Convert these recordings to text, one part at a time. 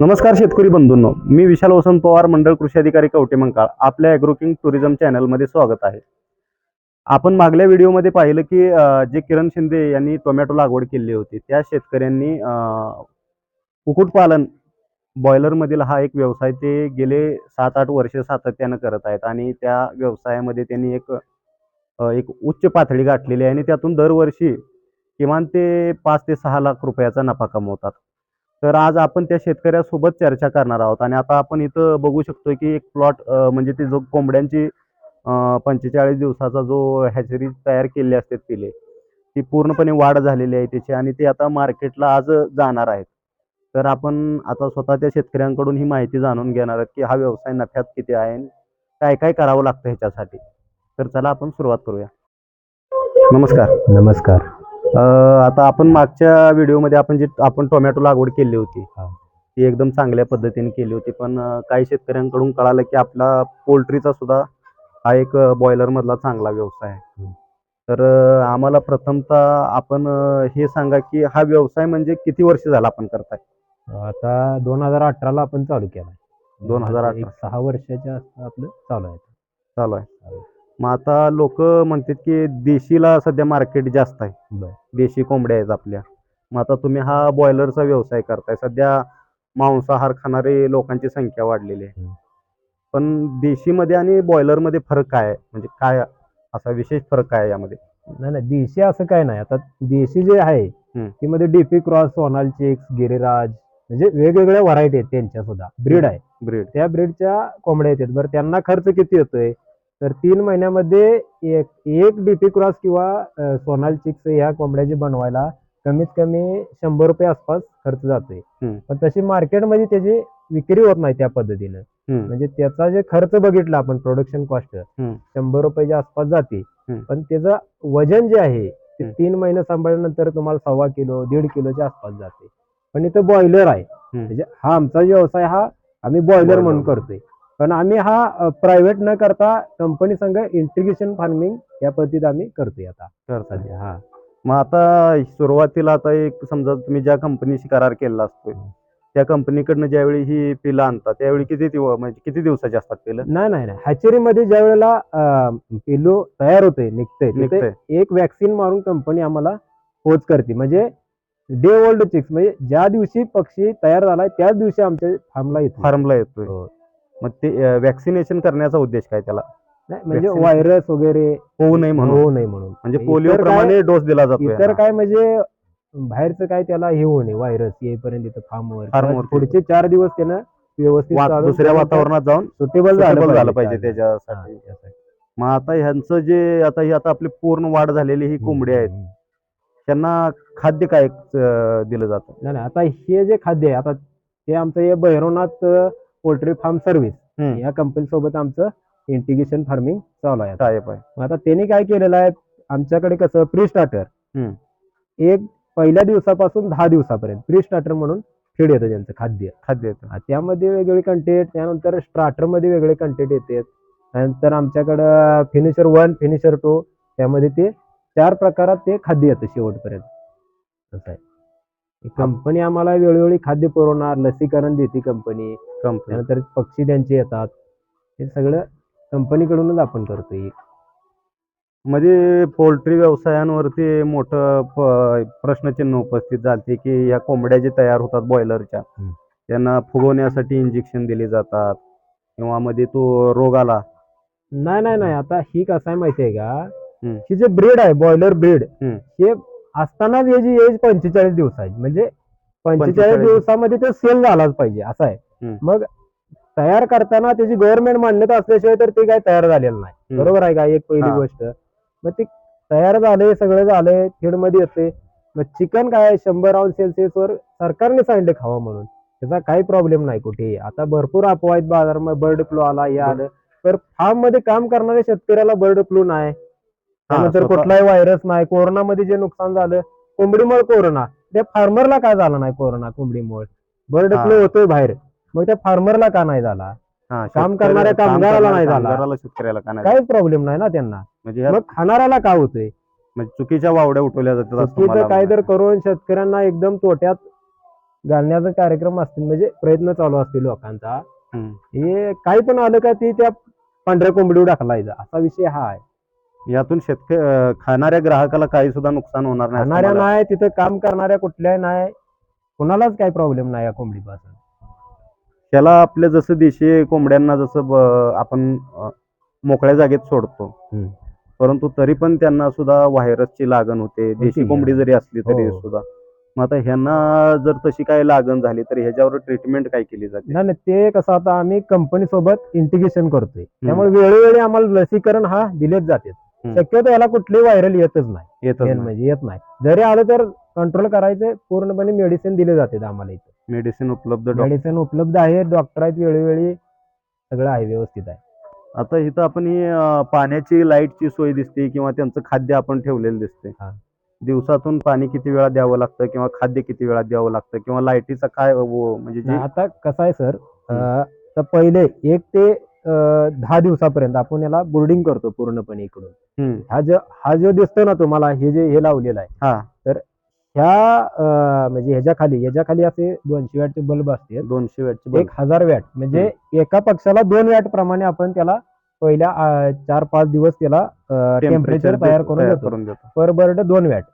नमस्कार शेतकरी बंधूंनो मी विशाल वसंत पवार मंडळ कृषी अधिकारी कवटे मंकाळ आपल्या ॲग्रोकिंग टुरिझम चॅनलमध्ये स्वागत आहे. आपण मागल्या व्हिडिओमध्ये पाहिलं की जे किरण शिंदे यांनी टोमॅटो लागवड केली होती त्या शेतकऱ्यांनी कुक्कुटपालन बॉयलरमधील हा एक व्यवसाय ते गेले सात आठ वर्ष सातत्यानं करत आहेत आणि त्या व्यवसायामध्ये त्यांनी एक एक उच्च पातळी गाठलेली आहे आणि त्यातून दरवर्षी किमान ते पाच ते सहा लाख रुपयाचा नफा कमवतात. तर आज आपण त्या शेतकऱ्यासोबत चर्चा करणार आहोत. आणि आता आपण इथं बघू शकतो की एक प्लॉट म्हणजे ते जो कोंबड्यांची पंचेचाळीस दिवसाचा जो हॅचरी तयार केली असते तिले ती पूर्णपणे वाढ झालेली आहे त्याची आणि ते आता मार्केटला आज जाणार आहेत. तर आपण आता स्वतः त्या शेतकऱ्यांकडून ही माहिती जाणून घेणार आहोत की हा व्यवसाय नफ्यात किती आहे आणि काय काय करावं लागतं ह्याच्यासाठी. तर चला आपण सुरुवात करूया. नमस्कार. नमस्कार. आता आपण मागच्या व्हिडिओमध्ये आपण जे आपण टोमॅटो लागवड केली होती. ती एकदम चांगल्या पद्धतीने केली होती पण काही शेतकऱ्यांकडून कळालं की आपला पोल्ट्रीचा सुद्धा हा एक बॉयलर मधला चांगला व्यवसाय आहे. तर आम्हाला प्रथमतः आपण हे सांगा की हा व्यवसाय म्हणजे किती वर्ष झाला आपण करताय आता दोन हजार अठराला आपण चालू केला 2018. एक सहा वर्षाच्या आपलं चालू आहे चालू आहे मग आता लोक म्हणतात की देशीला सध्या मार्केट जास्त आहे. देशी कोंबड्या आहेत आपल्या. मग आता तुम्ही हा बॉयलरचा व्यवसाय करताय. सध्या मांसाहार खाणारे लोकांची संख्या वाढलेली आहे. पण देशीमध्ये आणि बॉयलरमध्ये फरक काय आहे? म्हणजे काय असा विशेष फरक काय यामध्ये? नाही नाही. देशी असं काय नाही. आता देशी जे आहे. ती मध्ये डीपी क्रॉस सोनाल चिक्स गिरिराज म्हणजे वेगवेगळ्या व्हरायटी आहेत त्यांच्या सुद्धा ब्रीड आहे. ब्रीड त्या ब्रीडच्या कोंबड्या येतात. बरं त्यांना खर्च किती येतोय? तर तीन महिन्यामध्ये एक एक डीपी क्रॉस किंवा सोनाल चिक्स ह्या कोंबड्या जे बनवायला कमीत कमी शंभर रुपये आसपास खर्च जातोय. पण तशी मार्केटमध्ये त्याची विक्री होत नाही त्या पद्धतीनं. म्हणजे त्याचा जे खर्च बघितला आपण प्रोडक्शन कॉस्ट. शंभर रुपयाच्या आसपास जाते. पण त्याचं वजन जे आहे ते. तीन महिने सांभाळल्यानंतर तुम्हाला सव्वा किलो दीड किलोच्या आसपास जाते पण इथं बॉयलर आहे. म्हणजे हा आमचा व्यवसाय हा आम्ही बॉयलर. म्हणून करतोय पण आम्ही हा प्रायव्हेट न करता कंपनी संघ इंटिग्रेशन फार्मिंग या पद्धतीत आम्ही करतोय आता. करताय. सध्या हा. मग आता सुरुवातीला आता एक समजा तुम्ही ज्या कंपनीशी करार केला असतोय त्या कंपनीकडनं ज्यावेळी ही पिलं आणतात त्यावेळी किती दिव म्हणजे किती दिवसाची असतात पिलं? नाही नाही नाही. हॅचेरीमध्ये ज्या वेळेला अं, पिल्लू तयार होते निघते तिथे निघतंय. एक वॅक्सिन मारून कंपनी आम्हाला पोच करते. म्हणजे डे ओल्ड चिक्स म्हणजे ज्या दिवशी पक्षी तयार झालाय त्याच दिवशी आमच्या फार्मला येतो फार्मला येतोय. मग ते वॅक्सिनेशन करण्याचा उद्देश काय त्याला नाही, म्हणजे Vaccination. व्हायरस वगैरे होऊ नये म्हणून होऊ नये म्हणून म्हणजे इतर पोलिओ काय- प्रमाणे डोस दिला जातोय इतर हा. काय म्हणजे बाहेरचं काय त्याला हे होऊ नये व्हायरस येईपर्यंत इथं फार्मवर फार्मवर. पुढचे चार दिवस त्यानं व्यवस्थित वा- चालून दुसऱ्या वातावरणात जाऊन सुटेबल suitable झालं पाहिजे हा, त्याच्यासाठी त्यासाठी. मग आता ह्यांचं जे आता ही आता आपली पूर्ण वाढ झालेली ही कोंबडी आहेत हम्म. त्यांना खाद्य काय अं, दिलं जातं नाही नाही आता हे जे खाद्य आहे आता ते आमचं हे भैरवनाथ पोल्ट्री फार्म सर्व्हिस. या कंपनी सोबत आमचं इंटिग्रेशन फार्मिंग चालू आहे आता. त्यांनी काय केलेलं आहे आमच्याकडे कसं प्री स्टार्टर. एक पहिल्या दिवसापासून दहा दिवसापर्यंत. प्री स्टार्टर म्हणून फीड येतं त्यांचं खाद्य. खाद्य येतं. त्यामध्ये वेगवेगळे कंटेंट त्यानंतर स्टार्टरमध्ये वेगळे कंटेंट येतात त्यानंतर आमच्याकडं फिनिशर वन फिनिशर टू त्यामध्ये ते चार प्रकारात ते खाद्य येतं शेवटपर्यंत. आहे. कंपनी आम्हाला वेळोवेळी खाद्य पुरवणार लसीकरण देते कंपनी कंपनी. त्यानंतर पक्षी त्यांचे येतात. हे सगळं कंपनीकडूनच आपण करतोय. मध्ये पोल्ट्री व्यवसायांवरती मोठं प- प्रश्नचिन्ह उपस्थित झालते की या कोंबड्या जे तयार होतात बॉयलरच्या हम्म. त्यांना फुगवण्यासाठी इंजेक्शन दिले जातात किंवा मध्ये तो रोग आला. नाही नाही नाही. आता ही कसं आहे माहिती आहे का? हम्म. ही जे ब्रीड आहे बॉयलर ब्रीड हम्म. हे असतानाच याची एज पंचेचाळीस दिवसाची म्हणजे पंचेचाळीस 45 दिवसामध्ये ते सेल झालाच पाहिजे. असं आहे. मग तयार करताना त्याची गव्हर्नमेंट मान्यता असल्याशिवाय तर ते काय तयार झालेलं नाही. बरोबर आहे का? एक पहिली. गोष्ट. मग ते तयार झाले सगळं झालंय फीडमध्ये येते. मग चिकन काय शंभर अंश सेल्सिअस वर सरकारने सांगितलं खावं म्हणून. त्याचा काही प्रॉब्लेम नाही कुठेही. आता भरपूर अफवा आहेत बाजारामध्ये बर्ड फ्लू आला हे आलं. तर फार्ममध्ये काम करणाऱ्या शेतकऱ्याला बर्ड फ्लू नाही. त्यानंतर कुठलाही व्हायरस नाही. कोरोनामध्ये जे नुकसान झालं कोंबडीमुळे कोरोना. त्या फार्मरला काय झाला नाही कोरोना कोंबडीमुळे? बर्ड. फ्लू होतोय बाहेर. मग त्या फार्मरला का नाही झाला? हा, काम करणाऱ्या काम कामगाराला करणाऱ्या नाही झाला. कामगाराला शेतकऱ्याला का नाही काहीच प्रॉब्लेम नाही ना त्यांना. म्हणजे ह्या- मग खाणाऱ्याला काय होतोय? म्हणजे चुकीच्या वावड्या उठवल्या जातात असं चुकीचं काय तर म्हणायचं. करून शेतकऱ्यांना एकदम तोट्यात घालण्याचा कार्यक्रम असतील म्हणजे प्रयत्न चालू असतील लोकांचा. हम्म. हे काही पण आलं का ते त्या पांढऱ्या कोंबडीवर टाकलायचं असा विषय हा आहे यातून शेतकरी खाणाऱ्या ग्राहकाला काही सुद्धा नुकसान होणार नाही असं खाणाऱ्या मला- नाही तिथं काम करणाऱ्या कुठल्याही नाही. कुणालाच काही प्रॉब्लेम नाही या कोंबडीपासून. त्याला आपल्या जसं देशी कोंबड्यांना जसं ब- आपण अ, मोकळ्या जागेत सोडतो. हम्म. परंतु तरी पण त्यांना सुद्धा व्हायरसची लागण होते. देशी. कोंबडी जरी असली तरी हो. सुद्धा. मग आता ह्यांना जर तशी काय लागण झाली तर ह्याच्यावर ट्रीटमेंट काय केली जाते? नाही नाही, ते कसं आता आम्ही कंपनी सोबत इंटिग्रेशन करतोय. त्यामुळे वेळोवेळी आम्हाला लसीकरण हा दिलेच जाते. शक्यतो याला कुठली व्हायरल येतच नाही. येतच मेन म्हणजे येत नाही. जरी आलं तर कंट्रोल करायचं पूर्णपणे मेडिसिन दिले जाते आम्हाला इथं. मेडिसिन उपलब्ध डॉक्टर? मेडिसिन उपलब्ध आहे डॉक्टर आहेत वेळोवेळी सगळं आहे व्यवस्थित आहे. आता इथं आपण ही अ, पाण्याची लाईटची सोय दिसते किंवा त्यांचं खाद्य आपण ठेवलेलं दिसते. हा. दिवसातून पाणी किती वेळा द्यावं लागतं किंवा खाद्य किती वेळा द्यावं लागतं किंवा लाईटीचा काय व- म्हणजे नाही, आता कसं आहे सर तर पहिले एक ते अं, दहा दिवसापर्यंत आपण याला बोर्डिंग करतो पूर्णपणे इकडून. हम्म, हा जो हा जो दिसतो ना तुम्हाला हे जे हे लावलेलं आहे हा. ह्या म्हणजे ह्याच्या खाली ह्याच्या खाली असे दोनशे वॅटचे बल्ब असतील. दोनशे वॅटची एक हजार वॅट. म्हणजे एका पक्षाला दोन वॅट प्रमाणे आपण त्याला पहिल्या चार पाच दिवस त्याला टेम्परेचर तयार करून देतो. पर बर्ड दोन वॅट.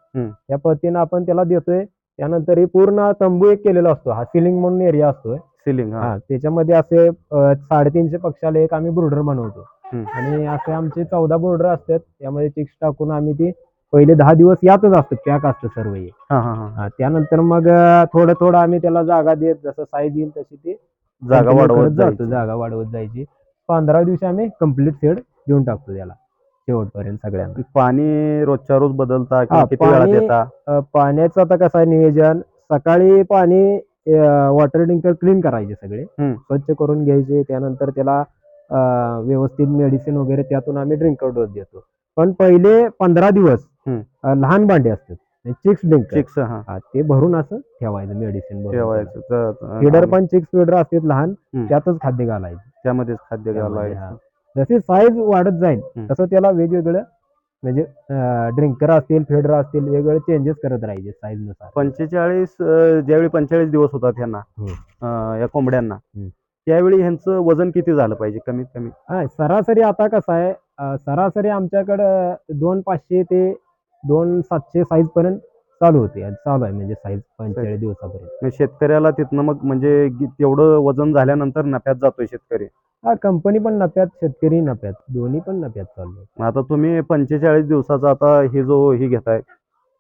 या पद्धतीनं आपण त्याला देतोय. त्यानंतर हे पूर्ण तंबू एक केलेला असतो. हा सिलिंग म्हणून एरिया असतोय. सिलिंग हा. त्याच्यामध्ये असे साडेतीनशे पक्षाला एक आम्ही ब्रुडर बनवतो. आणि असे आमचे चौदा ब्रुडर असतात. त्यामध्ये चिक्स टाकून आम्ही ती पहिले दहा दिवस यातच असतं पॅक असतं सर्व हे. हा हा हा. हा, त्यानंतर मग अं, थोडं थोडं आम्ही त्याला जागा देत जसं साईज येईल तशी ती जागा continue वाढवत करत जातो जायची. जागा वाढवत जायची. पंधरा दिवशी आम्ही कंप्लीट सेड देऊन टाकतो त्याला शेवटपर्यंत सगळ्यांना. पाणी रोजच्या रोज बदलता किंवा हा, किती वेळा पाणी- देता? अं, पाण्याचं आता कसं आहे नियोजन? सकाळी पाणी वॉटर टँकर क्लीन करायचे सगळे हम्म. स्वच्छ करून घ्यायचे त्यानंतर त्याला अं, व्यवस्थित मेडिसिन वगैरे त्यातून आम्ही ड्रिंकर डोस देतो. पण पहिले पंधरा दिवस लहान भांडे असतात. चिक्स ड्रिंकर चिक्स हा. ते भरून असं ठेवायचं मेडिसिन ठेवायचं. फिडर पण चिक्स फिडर असतात लहान. त्यातच खाद्य घालायचं. त्यामध्येच खाद्य घालायचं. जशी साईज वाढत जाईल. तसं त्याला वेगवेगळं म्हणजे ड्रिंकर असतील फिडर असतील वेगवेगळे चेंजेस करत राहायचे साईजनुसार. पंचेचाळीस ज्यावेळी पंचेचाळीस दिवस होतात ह्यांना. अं, या कोंबड्यांना. त्यावेळी ह्यांचं वजन किती झालं पाहिजे कमीत कमी? हा सरासरी आता कसं आहे सरासरी आमच्याकडं दोन पाचशे ते दोन सातशे साईज पर्यंत चालू होते. आणि चालू आहे म्हणजे साईज पंचेचाळीस दिवसापर्यंत. मग शेतकऱ्याला तिथनं मग म्हणजे गी- तेवढं वजन झाल्यानंतर नफ्यात जातोय शेतकरी? हा कंपनी पण नफ्यात शेतकरी नफ्यात. दोन्ही पण नफ्यात चालू आहे मग आता तुम्ही पंचेचाळीस दिवसाचा आता हे जो ही घेताय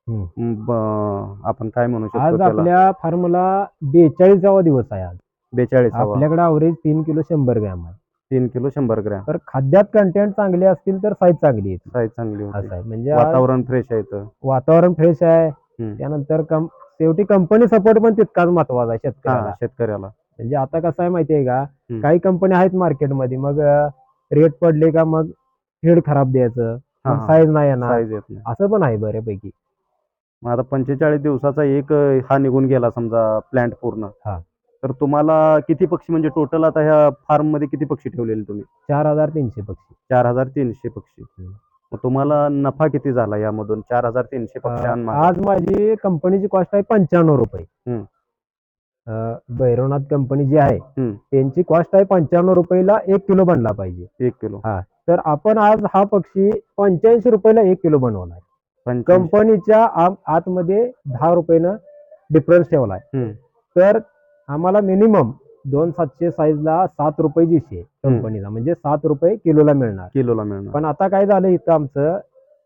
हम्म. म, ब- आपण काय म्हणू शकतो आज त्याला? आपल्या फार्मला बेचाळीसावा दिवस आहे आज. बेचाळीस आपल्याकडे अवरेज तीन किलो शंभर ग्रॅम आहे. तीन किलो शंभर ग्रॅम. तर खाद्यात कंटेंट चांगले असतील तर साईज चांगली येते साईज चांगली असं आहे. म्हणजे आज वातावरण फ्रेश आहे इथं. वातावरण फ्रेश आहे. हम्म. त्यानंतर कम शेवटी कंपनी सपोर्ट पण तितकाच महत्त्वाचा आहे शेतकऱ्याला. हा शेतकऱ्याला. म्हणजे आता कसं आहे माहितीये का? हम्म. काही कंपनी आहेत मार्केटमध्ये मग रेट पडले का मग फीड खराब द्यायचं. हा. साईज नाही येणार. साईज येत नाही. असं पण आहे बऱ्यापैकी. मग आता पंचेचाळीस दिवसाचा एक अं, हा निघून गेला समजा प्लांट पूर्ण. हा. तर तुम्हाला किती पक्षी म्हणजे टोटल आता ह्या फार्ममध्ये किती पक्षी ठेवलेले तुम्ही? चार हजार तीनशे पक्षी. चार हजार तीनशे पक्षी. मग तुम्हाला नफा किती झाला यामधून? चार हजार तीनशे अं, पक्ष्यांमागे आज माझी कंपनीची कॉस्ट आहे पंच्याण्णव रुपये. हम्म. अं, भैरवनाथ कंपनी जी आहे हम्म. त्यांची कॉस्ट आहे पंच्याण्णव रुपयाला एक किलो बनला पाहिजे. एक किलो. तर आपण आज हा पक्षी पंच्याऐंशी रुपयाला एक किलो बनवलाय. पंच्याऐंशी. कंपनीच्या आत- आतमध्ये दहा रुपयानं डिफरन्स ठेवलाय. हम्म. तर आम्हाला मिनिमम दोन सातशे साईजला सात रुपये हम्म. कंपनीला. म्हणजे सात रुपये किलोला मिळणार. किलोला मिळणार. पण आता काय झालं इथं आमचं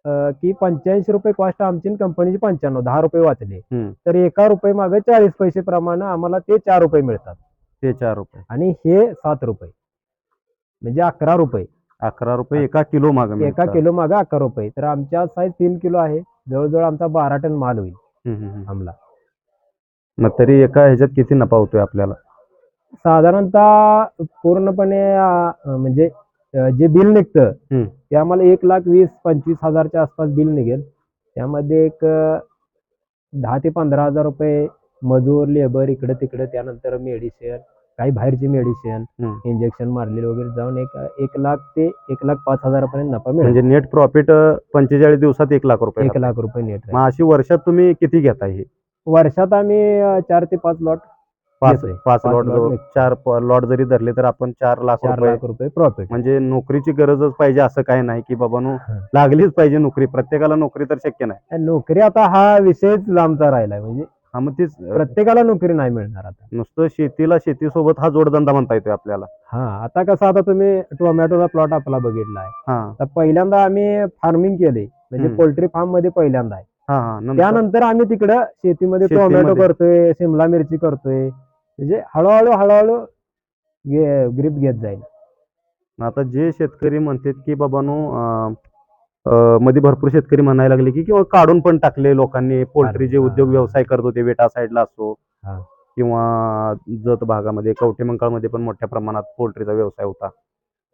अं, की पंच्याऐंशी रुपये कॉस्ट आमची आणि कंपनीची पंच्याण्णव दहा रुपये वाचले. हम्म. तर एका रुपये मागे चाळीस पैसे प्रमाणे आम्हाला ते चार रुपये मिळतात. ते चार रुपये. आणि हे सात रुपये. म्हणजे अकरा रुपये. अकरा रुपये एका किलो माग एका किलो मागे अकरा रुपये. तर आमच्या साईज तीन किलो आहे. जवळजवळ आमचा बारा टन माल होईल आमला मग तरी एका ह्याच्यात किती नफा होतोय आपल्याला साधारणतः पूर्णपणे अं, म्हणजे अं, जे बिल निघतं हम्म. ते आम्हाला एक लाख वीस पंचवीस हजारच्या आसपास बिल निघेल त्यामध्ये एक अं, दहा ते पंधरा हजार रुपये मजूर लेबर इकडे तिकडे त्यानंतर मेडिसिन काही बाहेरची मेडिसिन हम्म. इंजेक्शन मारलेले वगैरे जाऊन एक एक लाख ते एक लाख पाच हजारापर्यंत नफा मिळेल म्हणजे नेट प्रॉफिट पंचेचाळीस दिवसात एक लाख रुपये एक. लाख रुपये नेट मग अशी वर्षात तुम्ही किती घेताय हे वर्षात आम्ही अं, चार ते पाच लॉट पाच येतोय. पाच पाच लॉट lot जवळ निघतो. चार लॉट जरी धरले तर आपण चार लाख चार रुपये लाख रुपये प्रॉफिट म्हणजे नोकरीची गरजच पाहिजे असं काही नाही की बाबा नो हं. लागलीच पाहिजे नोकरी. प्रत्येकाला नोकरी तर शक्य नाही. नोकरी आता हा विषयच लांबचा राहिलाय म्हणजे हा मग तीच अं, प्रत्येकाला नोकरी नाही मिळणार आता. नुसतं शेतीला शेतीसोबत हा जोडधंदा म्हणता येतोय आपल्याला. हा आता कसं आता तुम्ही टोमॅटोचा प्लॉट आपला बघितला आहे हा. तर पहिल्यांदा आम्ही फार्मिंग केले. म्हणजे हम्म. पोल्ट्री फार्ममध्ये पहिल्यांदा आहे. हा हा नंतर त्यानंतर आम्ही तिकडं शेतीमध्ये टोमॅटो. करतोय शिमला मिरची करतोय म्हणजे हळूहळू हळूहळू ग्रीप घेत जाईल आता जे शेतकरी म्हणतात की बाबानो मध्ये भरपूर शेतकरी म्हणायला लागले की किंवा काढून पण टाकले लोकांनी पोल्ट्रीचे हा. उद्योग व्यवसाय करत होते वेटा साईडला असो हा. किंवा जत भागामध्ये कवठेमंकाळमध्ये पण मोठ्या प्रमाणात पोल्ट्रीचा व्यवसाय होता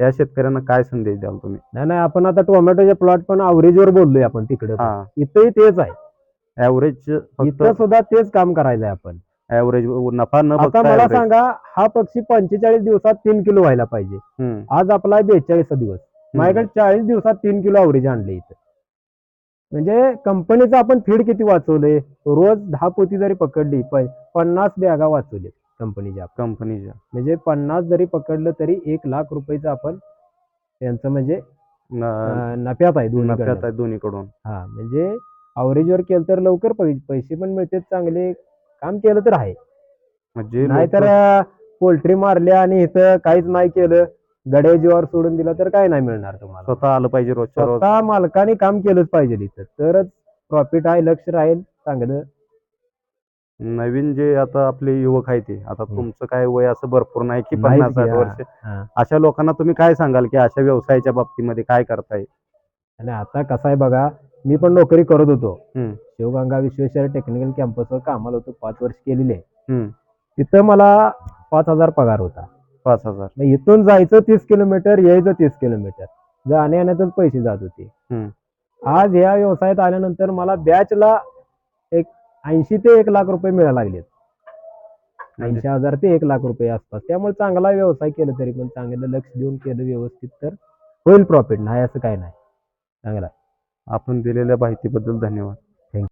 त्या शेतकऱ्यांना काय संदेश द्याल तुम्ही? नाही नाही आपण आता टोमॅटोचे प्लॉट पण वर बोललोय आपण तिकडे. हा. इथंही तेच आहे. ऍव्हरेज फक्त इथं सुद्धा तेच काम करायचं आहे आपण ऍव्हरेज नफा न आता बघता मला average. सांगा हा पक्षी पंचेचाळीस दिवसात तीन किलो व्हायला पाहिजे. हम्म, आज आपला बेचाळीस दिवस. हम्म. माझ्याकडे चाळीस दिवसात तीन किलो अवरेज आणले इथं. म्हणजे कंपनीचं आपण फीड किती वाचवले रोज दहा पोती जरी पकडली प- पन्नास बॅगा वाचवले कंपनीच्या कंपनीच्या म्हणजे पन्नास जरी पकडलं तरी एक लाख रुपयाचं आपण त्यांचं म्हणजे न- अं, नफ्यात आहे दोन्ही नफ्यात आहे दोन्हीकडून. हा म्हणजे अवरेजवर केलं तर लवकर पै- पैसे पण मिळतात चांगले काम केलं तर आहे. म्हणजे नाहीतर लोकं- पोल्ट्री मारल्या आणि इथं काहीच नाही केलं गड्या जीवावर सोडून दिलं तर काय नाही मिळणार तुम्हाला. स्वतः आलं पाहिजे रोजच्या रोज. स्वतः मालकाने काम केलंच पाहिजे इथं तरच प्रॉफिट आहे लक्ष राहील चांगलं नवीन जे आता आपले युवक आहेत ते आता. तुमचं काय वय असं भरपूर नाही की पन्नास साठ वर्ष. अशा लोकांना तुम्ही काय सांगाल की अशा व्यवसायाच्या बाबतीमध्ये काय करताय आणि आता कसं आहे बघा मी पण नोकरी करत होतो. शिवगंगा विश्वेश्वर टेक्निकल कॅम्पसवर कामाला होतो पाच वर्ष केलेले. तिथं मला पाच हजार पगार होता पाच हजार इथून जायचं तीस किलोमीटर यायचं तीस किलोमीटर जाण्या येण्यातच पैसे जात होते. आज या व्यवसायात आल्यानंतर मला बॅचला ऐंशी ते एक लाख रुपये मिळायला लागलेत. म्हणजे? ऐंशी हजार ते एक लाख रुपये आसपास. त्यामुळे चांगला व्यवसाय केला तरी पण चांगलं लक्ष देऊन केलं व्यवस्थित तर होईल प्रॉफिट नाही असं काय नाही. चांगला आपण दिलेल्या माहितीबद्दल धन्यवाद.